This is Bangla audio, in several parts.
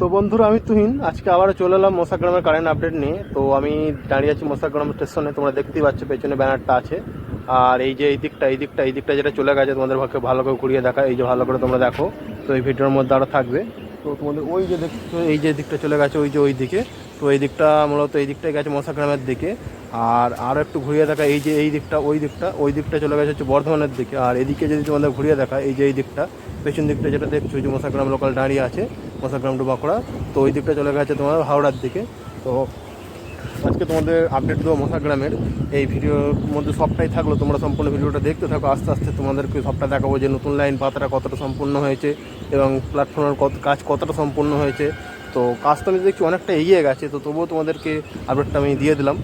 তো বন্ধুরা, আমি তুহিন। আজকে আবার চলে এলাম মশাগ্রামের কারেন্ট আপডেট নিয়ে। তো আমি দাঁড়িয়ে আছি মশাগ্রাম স্টেশনে, তোমরা দেখতেই পাচ্ছ পেছনে ব্যানারটা আছে। আর এই যে এই দিকটা এই দিকটা এই দিকটা যেটা চলে গেছে, তোমাদের পক্ষে ভালো করে ঘুরিয়ে দেখা, এই যে ভালো করে তোমরা দেখো। তো এই ভিডিওর মধ্যে আরও থাকবে। তো তোমাদের ওই যে দেখছ এই যে দিকটা চলে গেছে, ওই যে ওই দিকে। তো এই দিকটা মূলত এই দিকটাই গেছে মশাগ্রামের দিকে। আর আরও একটু ঘুরিয়ে দেখা, এই যে এই দিকটা, ওই দিকটা ওই দিকটা চলে গেছে হচ্ছে বর্ধমানের দিকে। আর এদিকে যদি তোমাদের ঘুরিয়ে দেখা, এই যে এই দিকটা, পেছন দিকটা যেটা দেখছ যে মশাগ্রাম লোকাল দাঁড়িয়ে আছে। মশাগ্রাম টু বাঁকুড়া তো ওই দিকটা চলে গেছে তোমার হাওড়ার দিকে। তো আজকে তোমাদের আপডেট দেবো মশাগ্রামের এই ভিডিওর মধ্যে সবটাই থাকল। তোমরা সম্পূর্ণ ভিডিওটা দেখতে থাকো। আস্তে আস্তে তোমাদেরকে সবটা দেখাবো যে নতুন লাইন পাতাটা কতটা সম্পূর্ণ হয়েছে এবং প্ল্যাটফর্মের কত কাজ কতটা সম্পূর্ণ হয়েছে। তো কাজ তো আমি দেখছি অনেকটা এগিয়ে গেছে। তো তবুও তোমাদেরকে আপডেটটা আমি দিয়ে দিলাম।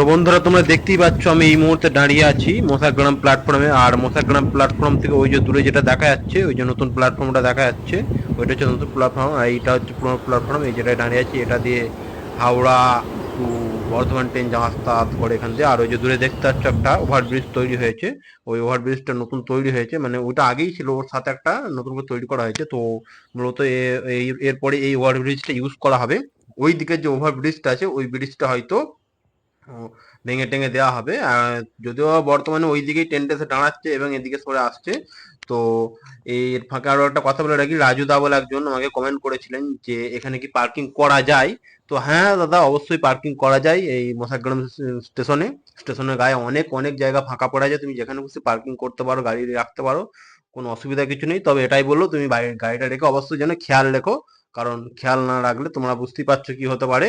তো বন্ধুরা, তোমরা দেখতেই পাচ্ছ আমি এই মুহূর্তে দাঁড়িয়ে আছি মশাগ্রাম প্ল্যাটফর্মে আর মশাগ্রাম প্ল্যাটফর্ম থেকে ওই যে দূরে যেটা দেখা যাচ্ছে, ওই যে নতুন প্ল্যাটফর্মটা দেখা যাচ্ছে, ওইটা হচ্ছে নতুন প্ল্যাটফর্ম আর এইটা হচ্ছে পুরোনো প্ল্যাটফর্ম এই যেটা দাঁড়িয়ে আছি, এটা দিয়ে হাওড়া টু বর্ধমান ট্রেন যাতায়াত করে এখান দিয়ে। আর ওই যে দূরে দেখতে পাচ্ছ একটা ওভারব্রিজ তৈরি হয়েছে। ওই ওভারব্রিজটা নতুন তৈরি হয়েছে মানে ওটা আগেই ছিল, ওর সাথে একটা নতুন করে তৈরি করা হয়েছে। তো মূলত এরপরে এই ওভারব্রিজটা ইউজ করা হবে। ওই দিকের যে ওভারব্রিজটা আছে, ওই ব্রিজটা হয়তো ভেঙে টেঙে দেওয়া হবে। যদিও বর্তমানে ওই দিকেই ট্রেনটা এসে দাঁড়াচ্ছে এবং এদিকে সরে আসছে। তো এর ফাঁকে আরও একটা কথা বলে রাখি, রাজু দা বলে একজন আমাকে কমেন্ট করেছিলেন যে, এখানে কি পার্কিং করা যায়? তো হ্যাঁ দাদা, অবশ্যই পার্কিং করা যায় এই মশাগ্রাম স্টেশনে। স্টেশনের গায়ে অনেক অনেক জায়গা ফাঁকা পড়া যায় তুমি যেখানে খুশি পার্কিং করতে পারো, গাড়ি রাখতে পারো, কোনো অসুবিধা কিছু নেই। তবে এটাই বলল, তুমি গাড়িটা রেখে অবশ্যই যেন খেয়াল রেখো। কারণ খেয়াল না রাখলে তোমরা বুঝতেই পারছ কি হতে পারে।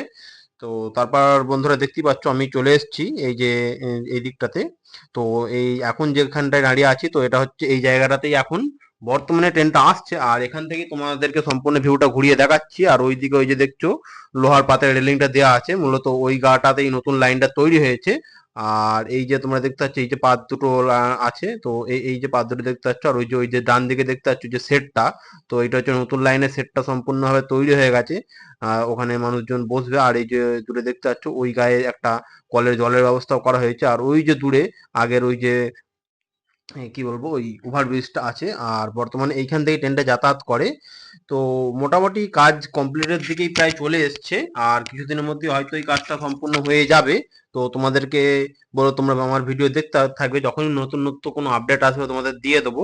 তো তারপর বন্ধুরা দেখতেই পাচ্ছ আমি চলে এসেছি এই যে, এই দিকটাতে। তো এই এখন যেখানটায় দাঁড়িয়ে আছি, তো এটা হচ্ছে এই জায়গাটাতেই এখন। বর্তমানে ট্রেনটা আসছে, আর এখান থেকে তোমাদেরকে সম্পূর্ণ ভিউটা ঘুরিয়ে দেখাচ্ছি। আর ওইদিকে ওই যে দেখছ, লোহার পাতের রেলিংটা দেওয়া আছে। মূলত ওই গাটাতেই নতুন লাইনটা তৈরি হয়েছে। আর এই যে তোমরা দেখতে পাচ্ছ, এই যে পাত দুটো আছে, তো এই যে পাত দুটো দেখতে পাচ্ছ, আর ওই যে ওই যে ডান দিকে দেখতে পাচ্ছ যে সেটটা, তো এটা হচ্ছে নতুন লাইনের সেটটা সম্পূর্ণভাবে তৈরি হয়ে গেছে। ওখানে মানুষজন বসবে, আর এই যে দূরে দেখতে পাচ্ছ, ওই গায়ে একটা কলের জলের ব্যবস্থাও করা হয়েছে। আর ওই যে দূরে, আগের ওই যে কি বলব, ওই ওভারব্রিজটা আছে, আর বর্তমানে এইখান থেকে ট্রেনটা যাতায়াত করে। তো মোটামুটি কাজ কমপ্লিটের দিকেই প্রায় চলে এসছে, আর কিছুদিনের মধ্যে হয়তো এই কাজটা সম্পূর্ণ হয়ে যাবে। তো তোমাদেরকে বলো তোমরা আমার ভিডিও দেখতে থাকবে, যখনই নতুন নতুন কোনো আপডেট আসবে তোমাদের দিয়ে দেবো।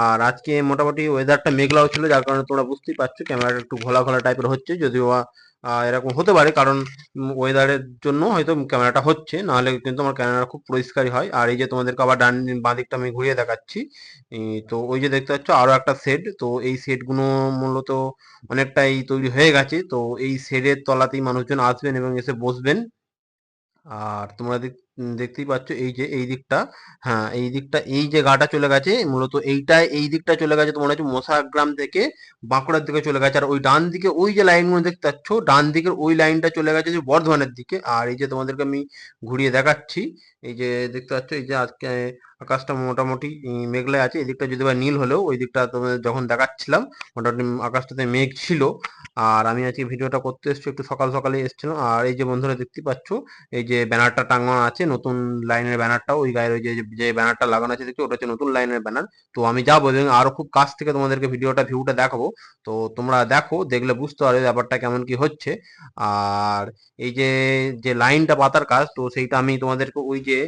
আর আজকে মোটামুটি ওয়েদারটা মেঘলাও ছিল, যার কারণে তোমরা বুঝতেই পারছ ক্যামেরাটা একটু ঘোলা ঘোলা টাইপের হচ্ছে, যদিও এরকম হতে পারে, কারণ ওয়েদারের জন্য হয়তো ক্যামেরাটা হচ্ছে, নাহলে কিন্তু আমার ক্যামেরা খুব পরিষ্কারই হয়। আর এই যে তোমাদেরকে আবার ডান, বাঁ দিকটা আমি ঘুরিয়ে দেখাচ্ছি তো ওই যে দেখতে পাচ্ছ আরও একটা সেট তো এই সেটগুলো মূলত অনেকটাই তৈরি হয়ে গেছে। তো এই শেডের তলাতেই মানুষজন আসবেন এবং এসে বসবেন। আর তোমরা দেখতেই পাচ্ছ এই যে, এই দিকটা হ্যাঁ এই দিকটা, এই যে গাটা চলে গেছে, মূলত এইটা এই দিকটা চলে গেছে তোমার হচ্ছে মশাগ্রাম থেকে বাঁকুড়ার দিকে চলে গেছে, আর ওই ডান দিকে, ওই যে লাইনগুলো দেখতে পাচ্ছ, ডান দিকের ওই লাইনটা চলে গেছে যে বর্ধমানের দিকে, আর এই যে তোমাদেরকে আমি ঘুরিয়ে দেখাচ্ছি, এই যে দেখতে পাচ্ছ, এই যে আজকে আকাশটা মোটামুটি মেঘলায় আছে, এই দিকটা যদি বা নীল হলেও, ওই দিকটা তোমাদের যখন দেখাচ্ছিলাম, মোটামুটি আকাশটাতে মেঘ ছিল, আর আমি আজকে ভিডিওটা করতে এসেছি, একটু সকাল সকালে এসেছিলাম, আর এই যে বন্ধুরা দেখতে পাচ্ছ, এই যে ব্যানারটা টাঙানো আছে নতুন লাইনের ব্যানারটা ওই গায়ে ওই যে ব্যানারটা লাগানো আছে দেখছি, ওটা হচ্ছে নতুন লাইনের ব্যানার। তো আমি যাব, এবং আরও খুব কাছ থেকে তোমাদেরকে ভিডিওটা, ভিউটা দেখাবো। তো তোমরা দেখো, দেখলে বুঝতে পারবে ব্যাপারটা কেমন কি হচ্ছে। আর এই যে যে লাইনটা পাতার কাজ, তো সেইটা আমি তোমাদেরকে ওই যে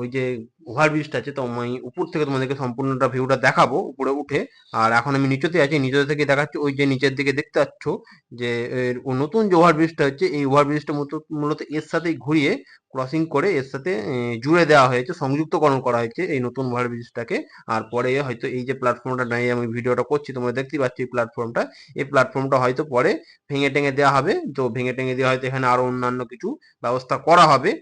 ওই যে ওভারব্রিজটা আছে, তো আমি উপর থেকে তোমাদেরকে সম্পূর্ণটা ভিউটা দেখাবো উপরে উঠে। আর এখন আমি নিচেতে আছি নিচে থেকে দেখাচ্ছি ওই যে নিচের দিকে দেখতে পাচ্ছ যে নতুন যে ওভারব্রিজটা হচ্ছে, এই ওভারব্রিজটা মূলত এর সাথেই ঘুরিয়ে ক্রসিং করে এর সাথে জুড়ে দেওয়া হয়েছে, সংযুক্তকরণ করা হয়েছে এই নতুন ওভারব্রিজটাকে আর পরে হয়তো এই যে প্ল্যাটফর্মটা নিয়ে আমি ভিডিওটা করছি, তোমরা দেখতেই পাচ্ছ এই প্ল্যাটফর্মটা এই প্ল্যাটফর্মটা হয়তো পরে ভেঙে টেঙে দেওয়া হবে। তো ভেঙে টেঙে দেওয়া হয়তো এখানে আরও অন্যান্য কিছু ব্যবস্থা করা হবে।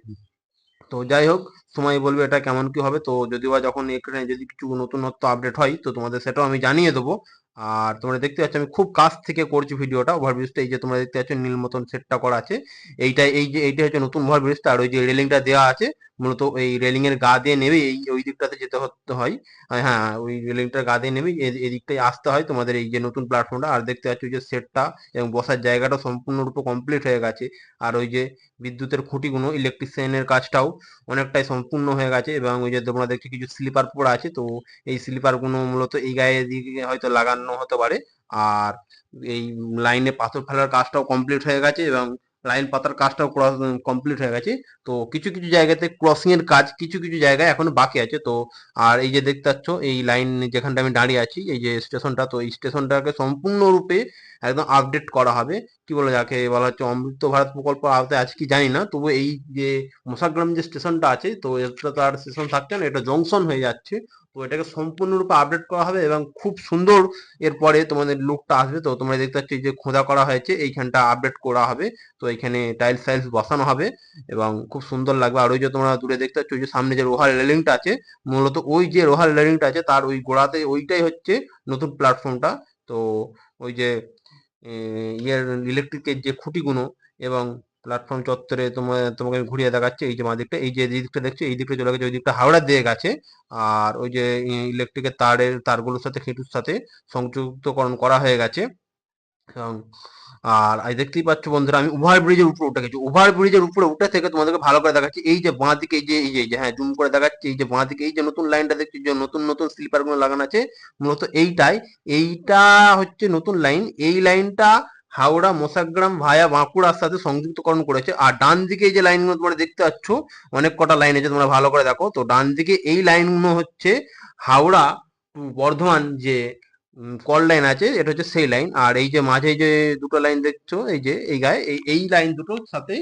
তো যাই হোক সময় বলবে এটা কেমন কি হবে। তো যদি বা যখন এখানে যদি কিছু নতুনত্ব আপডেট হয়, তো তোমাদের সেটাও আমি জানিয়ে দেবো। আর তোমরা দেখতে পাচ্ছ আমি খুব কাছ থেকে করছি ভিডিওটা ওভারব্রিজটা এই যে তোমরা দেখতে পাচ্ছ নীল মতন সেটটা করা আছে। এইটা, এই যে, এইটা হচ্ছে নতুন ওভারব্রিজটা আর ওই যে রেলিংটা দেওয়া আছে, মূলত এই রেলিং এর গা দিয়ে নেবে, এই, ওই দিকটাতে যেতে হতে, হয়। হ্যাঁ ওই রেলিংটার গা দিয়ে নেবে এদিকটাই আসতে হয় তোমাদের এই যে নতুন প্ল্যাটফর্মটা আর দেখতে পাচ্ছ যে সেটটা এবং বসার জায়গাটা সম্পূর্ণরূপে কমপ্লিট হয়ে গেছে। আর ওই যে বিদ্যুতের খুঁটিগুলো ইলেকট্রিশিয়ানের কাজটাও অনেকটাই সম্পূর্ণ হয়ে গেছে এবং ওই যে তোমরা দেখছ কিছু স্লিপার পড়া আছে, তো এই স্লিপারগুলো মূলত এই গায়ে দিকে হয়তো লাগানো হতে পারে। আর এই লাইনে পাথর ফেলার কাজটাও কমপ্লিট হয়ে গেছে এবং লাইন পাতার কাজটাও কমপ্লিট হয়ে গেছে। তো কিছু কিছু জায়গাতে ক্রসিং এর কাজ কিছু কিছু জায়গায় এখনও বাকি আছে। তো আর এই যে দেখতে পাচ্ছ, এই লাইন যেখানটা আমি দাঁড়িয়ে আছি, এই যে স্টেশনটা তো এই স্টেশনটাকে সম্পূর্ণরূপে একদম আপডেট করা হবে। কি বলে যাকে বলা হচ্ছে, অমৃত ভারত প্রকল্প আওতায় আছে কি জানি না, তবু এই যে মশাগ্রাম যে স্টেশনটা আছে, তো এটা তো আর স্টেশন থাকছে না, এটা জংশন হয়ে যাচ্ছে। তো এটাকে সম্পূর্ণরূপে আপডেট করা হবে এবং খুব সুন্দর এরপরে তোমাদের লুকটা আসবে। তো তোমরা দেখতে পাচ্ছ যে খোঁজা করা হয়েছে, এইখানটা আপডেট করা হবে। তো এখানে টাইলস টাইলস বসানো হবে এবং খুব সুন্দর লাগবে। আর ওই যে তোমরা দূরে দেখতে পাচ্ছ যে সামনে যে রোহার রেলিংটা আছে, মূলত ওই যে রোহার রেলিংটা আছে, তার ওই গোড়াতে ওইটাই হচ্ছে নতুন প্ল্যাটফর্মটা তো ওই যে ইয়ের ইলেকট্রিকের যে খুঁটিগুলো এবং প্ল্যাটফর্ম চত্বরে তোমার তোমাকে আমি ঘুরিয়ে দেখাচ্ছে, এই যে দিকটা, এই যে দিকটা দেখছ, এই দিকটা চলে গেছে, ওই দিকটা হাওড়ার দিকে গেছে। আর ওই যে ইলেকট্রিকের তারের, তারগুলোর সাথে খেটুর সাথে সংযুক্তকরণ করা হয়ে গেছে। আর এই দেখতেই পাচ্ছ বন্ধুরা, আমি ওভার ব্রিজের উপরে উঠে গেছি। ওভার ব্রিজের উপরে উঠে থেকে তোমাদেরকে ভালো করে দেখাচ্ছি, এই যে বাঁ দিকে, এই যে এই যে হ্যাঁ জুম করে দেখাচ্ছি, এই যে বাঁ দিকে, এই যে নতুন লাইনটা দেখছি, যে নতুন নতুন স্লিপারগুলো লাগানো আছে, মূলত এইটাই। এইটা হচ্ছে নতুন লাইন, এই লাইনটা হাওড়া, মোসাগ্রাম ভায়া বাঁকুড়ার সাথে সংযুক্তকরণ করেছে। আর ডান দিকে যে লাইনগুলো তোমরা দেখতে পাচ্ছ, অনেক কটা লাইন আছে, তোমরা ভালো করে দেখো। তো ডান দিকে এই লাইনগুলো হচ্ছে হাওড়া, বর্ধমান যে কল লাইন আছে, এটা হচ্ছে সেই লাইন। আর এই যে মাঝে যে দুটো লাইন দেখছ, এই যে, এই গায়ে, এই এই লাইন দুটোর সাথে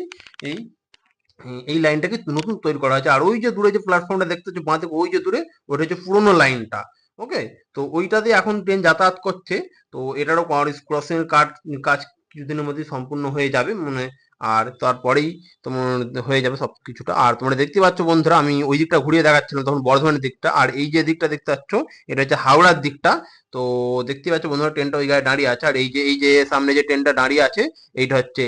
এই এই লাইনটাকে নতুন তৈরি করা হয়েছে। আর ওই যে দূরে যে প্ল্যাটফর্মটা দেখতে পাচ্ছ, বাঁ দিকে, ওই যে দূরে, ওটা হচ্ছে পুরোনো লাইনটা। ওকে তো ওইটাতে এখন ট্রেন যাতায়াত করছে। তো এটারও ক্রসিং এর কাজ কাজ কিছুদিনের মধ্যে সম্পূর্ণ হয়ে যাবে। মানে আর তারপরেই তোমার হয়ে যাবে সব কিছুটা। আর তোমরা দেখতে পাচ্ছ বন্ধুরা, আমি ওই দিকটা ঘুরিয়ে দেখাচ্ছিলাম তখন বর্ধমানের দিকটা। আর এই যে দিকটা দেখতে পাচ্ছ, এটা হচ্ছে হাওড়ার দিকটা। তো দেখতে পাচ্ছ বন্ধুরা ট্রেনটা ওই গায়ে দাঁড়িয়ে আছে। আর এই যে এই যে সামনে যে ট্রেনটা দাঁড়িয়ে আছে, এইটা হচ্ছে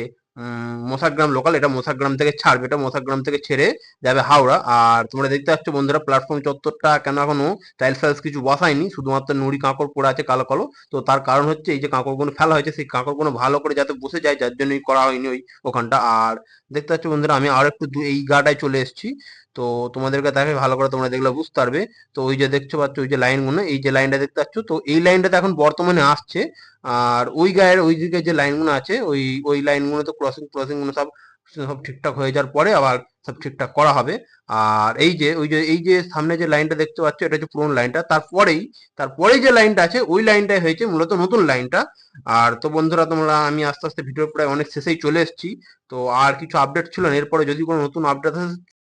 মোসাগ্রাম লোকাল এটা মশাগ্রাম থেকে ছাড়বে, এটা মশাগ্রাম থেকে ছেড়ে যাবে হাওড়া। আর তোমরা দেখতে পাচ্ছ বন্ধুরা প্ল্যাটফর্ম চত্বরটা কেন এখনও টাইলস ফাইলস কিছু বসায়নি, শুধুমাত্র নুড়ি কাঁকড় পড়ে আছে কালো কালো। তো তার কারণ হচ্ছে এই যে কাঁকড়গুলো ফেলা হয়েছে, সেই কাঁকড়গুলো ভালো করে যাতে বসে যায়, যার জন্যই করা হয়নি ওই ওখানটা। আর দেখতে পাচ্ছ বন্ধুরা, আমি আর একটু এই গাটায় চলে এসেছি। তো তোমাদেরকে দেখে ভালো করে তোমরা দেখলে বুঝতে পারবে। তো ওই যে দেখছ পাচ্ছ, ওই যে লাইনগুলো এই যে লাইনটা দেখতে পাচ্ছ, তো এই লাইনটাতে এখন বর্তমানে আসছে। আর ওই গায়ের ওই দিকে যে লাইনগুলো আছে, ওই ওই লাইনগুলো তো ক্রসিং ক্রসিংগুলো সব সব ঠিকঠাক হয়ে যাওয়ার পরে আবার সব ঠিকঠাক করা হবে। আর এই যে, ওই যে, এই যে সামনে যে লাইনটা দেখতে পাচ্ছ, এটা হচ্ছে পুরোনো লাইনটা তারপরেই তারপরেই যে লাইনটা আছে, ওই লাইনটাই হয়েছে মূলত নতুন লাইনটা আর তো বন্ধুরা, তোমরা, আমি আস্তে আস্তে ভিডিও প্রায় অনেক শেষেই চলে এসেছি। তো আর কিছু আপডেট ছিল না, এরপরে যদি কোনো নতুন আপডেট